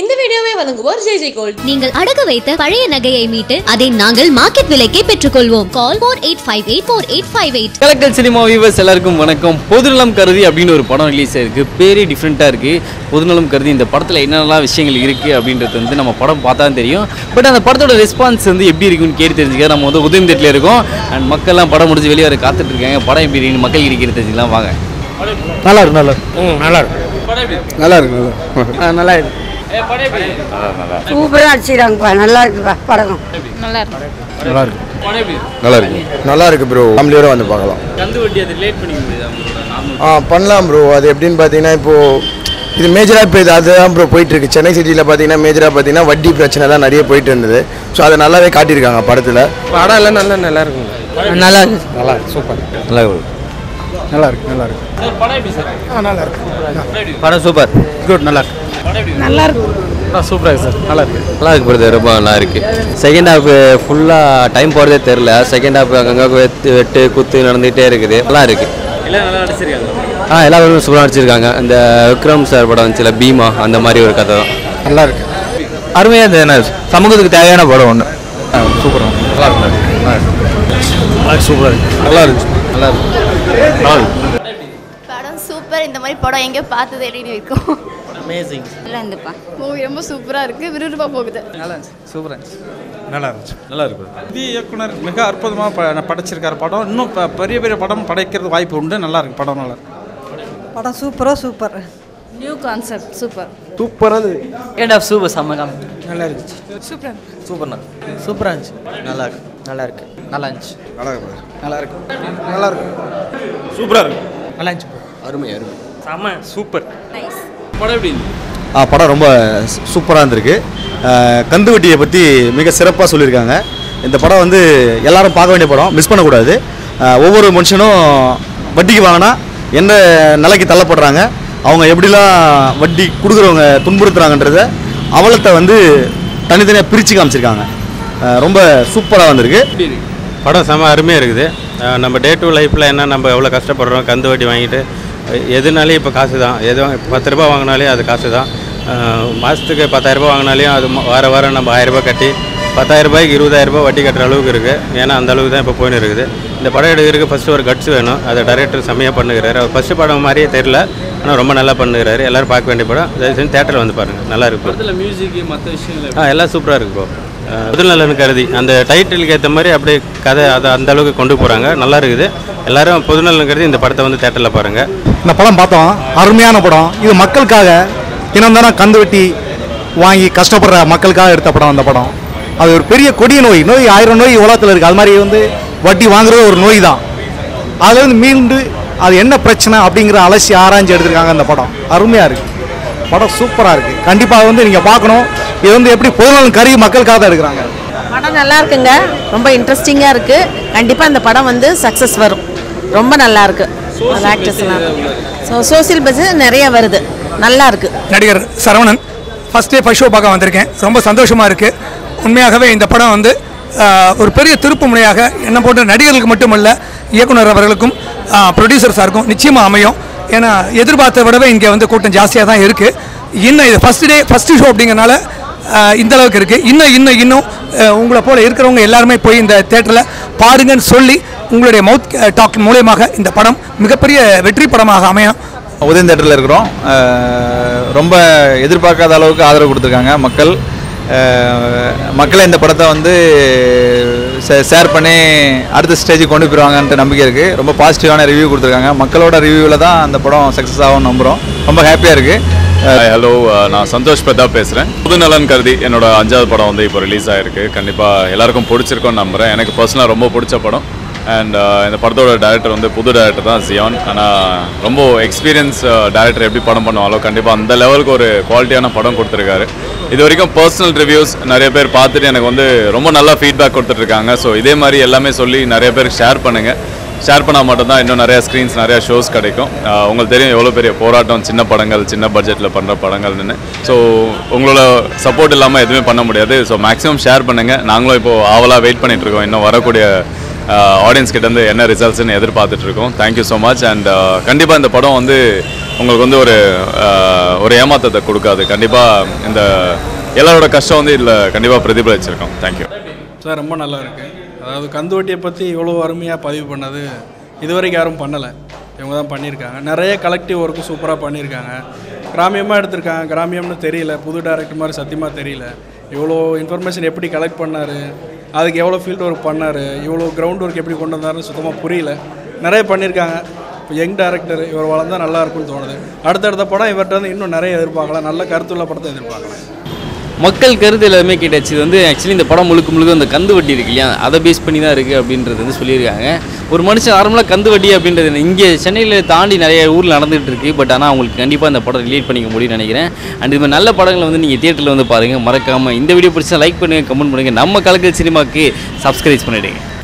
இந்த வீடியோவை வழங்குவோர் ஜே ஜே கோல்ட். நீங்கள் அடகு வைத்த பழைய நகையை மீட்டு அதை நாங்கள் மார்க்கெட் விலைக்கே பெற்றுக்கொள்வோம். Call four eight five eight four eight five eight. Kalakkal cinema viewers எல்லாருக்கும் வணக்கம். பொதுநலம் கருதி அப்படின்னு ஒரு படம் ரிலீஸ் ஆயிருக்கு. பேரே டிஃப்ரெண்ட்டாக இருக்குது பொதுநலம் கருதி இந்த படத்தில் என்னென்னலாம் விஷயங்கள் இருக்குது அப்படின்றது வந்து நம்ம படம் பார்த்தா தான் தெரியும். பட் அந்த படத்தோட ரெஸ்பான்ஸ் வந்து எப்படி இருக்குன்னு கேட்டு தெரிஞ்சுக்க நம்ம வந்து உதயம் தேட்டில் இருக்கோம். அண்ட் மக்கள்லாம் படம் முடிஞ்சு வெளியே வர காத்துட்டு இருக்காங்க. படம் எப்படி இருக்குன்னு மக்கள் இருக்கிறது தெரிஞ்சுக்கலாம். வாங்க. நல்லா இருக்கு நல்லா இருக்கு. நல்லா இருக்கு. நல்லா இருக்கு நல்லா இருக்கு. சூப்பராக அடிச்சிடாங்கப்பா நல்லா இருக்குப்பா படம். நல்லா இருக்கு. நல்லா இருக்கு. நல்லா இருக்கு. ப்ரோ ஃபேமிலியோட வந்து பார்க்கலாம். ஆ பண்ணலாம் ப்ரோ அது எப்படின்னு பார்த்தீங்கன்னா இப்போ இது மேஜராக இப்போ இது அதுதான் ப்ரோ போயிட்டு இருக்கு சென்னை சிட்டியில் பார்த்தீங்கன்னா மேஜராக பார்த்தீங்கன்னா வட்டி பிரச்சனைலாம் நிறைய போயிட்டு இருந்தது. ஸோ அதை நல்லாவே காட்டியிருக்காங்க படத்தில். படம் எல்லாம் நல்லா நல்லா இருக்குங்க. நல்லா இருக்கு. நல்லா இருக்கு. சூப்பர். நல்லா இருக்கு நல்லா இருக்கு நல்லா இருக்கு படம் எப்படி சார்? ஆ நல்லா இருக்கு. படம் சூப்பர். குட் நல்லா இருக்கு நல்லா இருக்கு சூப்பராக இருக்கு சார் நல்லா இருக்கு நல்லா இருக்கு பிரதர் ரொம்ப நல்லா இருக்கு செகண்ட் ஹாஃப் ஃபுல்லாக டைம் போகிறதே தெரில செகண்ட் ஹாஃப் அங்கங்கே வெட்டு வெட்டு குத்து நடந்துகிட்டே இருக்குது. நல்லா இருக்கு எல்லாம் நல்லா நடிச்சிருக்காங்க. ஆ எல்லாரும் சூப்பராக நடிச்சிருக்காங்க. இந்த விக்ரம் சார் படம் வந்துச்சுல பீமா அந்த மாதிரி ஒரு கதை தான். நல்லா இருக்கு அருமையாக இந்த என்ன சமூகத்துக்கு தேவையான படம் ஒன்று சூப்பர். நல்லா இருக்கு நல்லா இருக்கு சூப்பராக இருக்கு. நல்லா இருந்துச்சு நல்லா இருக்கு நல்லா இருக்கு படம் சூப்பர் இந்த மாதிரி படம் எங்கேயோ பார்த்தது அப்படின்னு இருக்கும். நல்லா இருந்துப்பா. மூவி ரொம்ப சூப்பராக இருக்குது விறுவிறுப்பாக போகுது. நல்லா இருந்துச்சு. நல்லா இருக்கு இது இயக்குனர் மிக அற்புதமாக ப படைச்சிருக்காரு படம். இன்னும் பெரிய பெரிய படம் படைக்கிறது வாய்ப்பு உண்டு. நல்லா இருக்கு. படம் நல்லா படம் சூப்பரோ சூப்பர். New concept super. சூப்பராக இருந்தது ஏண்ட் ஆஃப் சூப்பர் செம்ம நல்லா இருந்துச்சு. சூப்பர்ண்ணா சூப்பராக இருந்துச்சு. நல்லா இருக்கு. நல்லா இருக்கு நல்லா இருந்துச்சு. நல்லா இருக்கு நல்லா இருக்கு நல்லா இருக்கு. சூப்பராக இருக்கு நல்லா இருந்துச்சு அருமை அருமை. செம்ம சூப்பர். நைஸ் படம் எப்படி ஆ படம் ரொம்ப சூப்பராக இருந்திருக்கு. கந்துவட்டியை பற்றி மிக சிறப்பாக சொல்லியிருக்காங்க. இந்த படம் வந்து எல்லாரும் பார்க்க வேண்டிய படம். மிஸ் பண்ணக்கூடாது. ஒவ்வொரு மனுஷனும் வட்டிக்கு வாங்கினா எந்த நிலைக்கு தள்ளப்படுறாங்க. அவங்க எப்படிலாம் வட்டி கொடுக்குறவங்க துன்புறுத்துறாங்கன்றத அவலத்தை வந்து தனித்தனியாக பிரித்து காமிச்சிருக்காங்க. ரொம்ப சூப்பராக வந்திருக்கு. படம் செம அருமையாக இருக்குது. நம்ம டே டு லைஃப்பில் என்ன நம்ம எவ்வளோ கஷ்டப்படுறோம் கந்து வட்டி வாங்கிட்டு எதுனாலே இப்போ காசு தான் எது பத்து ரூபாய் வாங்கினாலே அது காசு தான் மாதத்துக்கு பத்தாயிரரூபா வாங்கினாலையும் அது வார வாரம் நம்ம ஆயிரரூபா கட்டி பத்தாயிரம் ரூபாய்க்கு இருபதாயிரம் ரூபாய் வட்டி கட்டுற அளவுக்கு இருக்குது ஏன்னா அந்த அளவுக்கு தான் இப்போ போயின்னு இருக்குது. இந்த படம் எடுக்கிறதுக்கு ஃபஸ்ட்டு ஒரு கட்ஸ் வேணும். அதை டைரக்டர் செம்மையாக பண்ணுகிறாரு. அவர் ஃபஸ்ட்டு படம் மாதிரியே தெரில ஆனால் ரொம்ப நல்லா பண்ணுகிறாரு. எல்லாரும் பார்க்க வேண்டிய படம். தயவு செஞ்சு தேட்டரில் வந்து பாருங்கள் நல்லா இருக்கு. படத்தில் மியூசிக் மற்ற விஷயங்கள் ஆ எல்லாம் சூப்பராக இருக்கு ப்ரோ கருதி. அந்த டைட்டிலுக்கு ஏற்ற மாதிரி அப்படியே கதை அதை அந்த அளவுக்கு கொண்டு போகிறாங்க நல்லா இருக்குது. எல்லாரும் பொதுநலன் கருதி இந்த படத்தை வந்து தேட்டரில் பாருங்கள் இந்த படம் பார்த்தோம். அருமையான படம். இது மக்களுக்காக தினம் தானே கந்து வெட்டி வாங்கி கஷ்டப்படுற மக்களுக்காக எடுத்த படம் அந்த படம். அது ஒரு பெரிய கொடிய நோய். நோய் ஆயிரம் நோய் உலகத்தில் இருக்குது அது மாதிரி வந்து வட்டி வாங்குறது ஒரு நோய் தான். அதுலேருந்து மீண்டு அது என்ன பிரச்சனை அப்படிங்கிற அலசி ஆராய்ஞ்சு எடுத்திருக்காங்க அந்த படம். அருமையாக இருக்குது படம் சூப்பராக இருக்குது கண்டிப்பாக வந்து நீங்கள் பார்க்கணும். இது வந்து எப்படி பொதுநலன் கருவி மக்களுக்காக தான் எடுக்கிறாங்க. படம் நல்லா இருக்குங்க. ரொம்ப இன்ட்ரெஸ்டிங்காக இருக்கு. கண்டிப்பாக இந்த படம் வந்து சக்ஸஸ் வரும். ரொம்ப நல்லா இருக்கு. ஆக்டர்ஸ்லாம் ஸோ சோசியல் பஸ் நிறைய வருது. நல்லா இருக்கு. நடிகர் Saravanan first day first show பார்க்க வந்திருக்கேன். ரொம்ப சந்தோஷமாக இருக்குது உண்மையாகவே இந்த படம் வந்து ஒரு பெரிய திருப்பு முனையாக என்ன போன்ற நடிகர்களுக்கு மட்டுமல்ல இயக்குனர் அவர்களுக்கும் ப்ரொடியூசர் சாருக்கும் நிச்சயமாக அமையும். ஏன்னா எதிர்பார்த்த விடவே இங்கே வந்து கூட்டம் ஜாஸ்தியாக தான் இருக்குது இன்னும் இது ஃபஸ்ட் டே ஃபஸ்ட்டு ஷோ அப்படிங்கிறனால இந்த அளவுக்கு இருக்குது இன்னும் இன்னும் இன்னும் உங்களை போல் இருக்கிறவங்க எல்லாருமே போய் இந்த தேட்டரில் பாருங்கன்னு சொல்லி உங்களுடைய மவுத் டாக் மூலயமாக இந்த படம் மிகப்பெரிய வெற்றி படமாக அமையும். உதயம் தேட்டரில் இருக்கிறோம். ரொம்ப எதிர்பார்க்காத அளவுக்கு ஆதரவு கொடுத்துருக்காங்க மக்கள். மக்களை இந்த படத்தை வந்து ஷேர் பண்ணி அடுத்த ஸ்டேஜுக்கு கொண்டு போயிடுவாங்கன்ட்டு நம்பிக்கை இருக்குது ரொம்ப பாசிட்டிவான ரிவ்யூ கொடுத்துருக்காங்க. மக்களோட ரிவ்யூவில் தான் அந்த படம் சக்ஸஸ் ஆகும்னு நம்புகிறோம் ரொம்ப ஹாப்பியாக இருக்குது ஹலோ uh, நான் சந்தோஷ் பிரதாப் பேசுகிறேன் புதுநலன் கருதி என்னோட அஞ்சாவது படம் வந்து இப்போ ரிலீஸ் ஆகிருக்கு கண்டிப்பாக எல்லாருக்கும் பிடிச்சிருக்கோன்னு நம்புகிறேன் எனக்கு பர்சனலாக ரொம்ப பிடிச்ச படம். அண்ட் uh, இந்த படத்தோட டேரக்டர் வந்து புது டேரக்டர் தான் ஜியான் ஆனால் ரொம்ப எக்ஸ்பீரியன்ஸ் டேரக்டர் uh, எப்படி படம் பண்ணுவாலோ கண்டிப்பாக அந்த லெவலுக்கு ஒரு குவாலிட்டியான படம் கொடுத்துருக்காரு. இது வரைக்கும் பர்சனல் ரிவ்யூஸ் நிறைய பேர் பார்த்துட்டு எனக்கு வந்து ரொம்ப நல்லா ஃபீட்பேக் கொடுத்துட்ருக்காங்க ஸோ இதே மாதிரி எல்லாமே சொல்லி நிறைய பேருக்கு ஷேர் பண்ணுங்கள் ஷேர் பண்ணால் மட்டும்தான் இன்னும் நிறையா ஸ்க்ரீன்ஸ் நிறையா ஷோஸ் கிடைக்கும். உங்களுக்கு தெரியும் எவ்வளோ பெரிய போராட்டம் சின்ன படங்கள் சின்ன பட்ஜெட்டில் பண்ணுற படங்கள்னு. ஸோ உங்களோட சப்போர்ட் இல்லாமல் எதுவுமே பண்ண முடியாது. ஸோ மேக்ஸிமம் ஷேர் பண்ணுங்கள் நாங்களும் இப்போது ஆவலாக வெயிட் பண்ணிகிட்ருக்கோம் இருக்கோம். இன்னும் வரக்கூடிய ஆடியன்ஸ் கிட்டேருந்து என்ன ரிசல்ட்ஸ்னு எதிர்பார்த்துட்டு இருக்கோம். தேங்க்யூ ஸோ மச் அண்ட் கண்டிப்பாக இந்த படம் வந்து உங்களுக்கு வந்து ஒரு ஒரு ஏமாற்றத்தை கொடுக்காது. கண்டிப்பாக இந்த எல்லாரோட கஷ்டம் வந்து இதில் கண்டிப்பாக பிரதிபலிச்சிருக்கோம். தேங்க்யூ சார் ரொம்ப நல்லா இருக்குது அதாவது கந்துவட்டியை பற்றி இவ்வளோ அருமையாக பதிவு பண்ணது இதுவரைக்கும் யாரும் பண்ணலை. இவங்க தான் பண்ணியிருக்காங்க. நிறைய கலெக்டிவ் ஒர்க்கு சூப்பராக பண்ணியிருக்காங்க. கிராமியமாக எடுத்திருக்காங்க. கிராமியம்னு தெரியல. புது டேரக்டர் மாதிரி சத்தியமாக தெரியல. இவ்வளோ இன்ஃபர்மேஷன் எப்படி கலெக்ட் பண்ணார்? அதுக்கு எவ்வளோ ஃபீல்ட் ஒர்க் பண்ணார்? இவ்வளோ கிரவுண்ட் ஒர்க் எப்படி கொண்டு வந்தாருன்னு சுத்தமாக புரியல. நிறைய பண்ணியிருக்காங்க. இப்போ யங் டேரக்டர் இவர் வளர்ந்தா நல்லா இருக்கும்னு தோணுது. அடுத்தடுத்த படம் இவர்கிட்ட வந்து இன்னும் நிறைய எதிர்பார்க்கலாம். நல்ல கருத்துள்ள படத்தை எதிர்பார்க்கலாம். மக்கள் கருத்து எல்லாமே கேட்டாச்சு. இது வந்து ஆக்சுவலி இந்த படம் முழுக்க முழுக்க அந்த கந்து வட்டி இருக்கு இல்லையா? அதை பேஸ் பண்ணி தான் இருக்குது அப்படின்றது வந்து சொல்லியிருக்காங்க. ஒரு மனுஷன் நார்மலாக கந்து வட்டி அப்படின்றது இங்கே சென்னையில் தாண்டி நிறைய ஊரில் நடந்துகிட்டு இருக்குது பட் ஆனால் அவங்களுக்கு கண்டிப்பாக இந்த படம் ரிலேட் பண்ணிக்க முடியும்னு நினைக்கிறேன். அண்ட் இது மாதிரி நல்ல படங்களை வந்து நீங்கள் தியேட்டரில் வந்து பாருங்கள் மறக்காமல் இந்த வீடியோ பிடிச்சா லைக் பண்ணுங்கள் கமெண்ட் பண்ணுங்கள் நம்ம கலக்கல் சினிமாக்கு சப்ஸ்கிரைப் பண்ணிவிடுங்க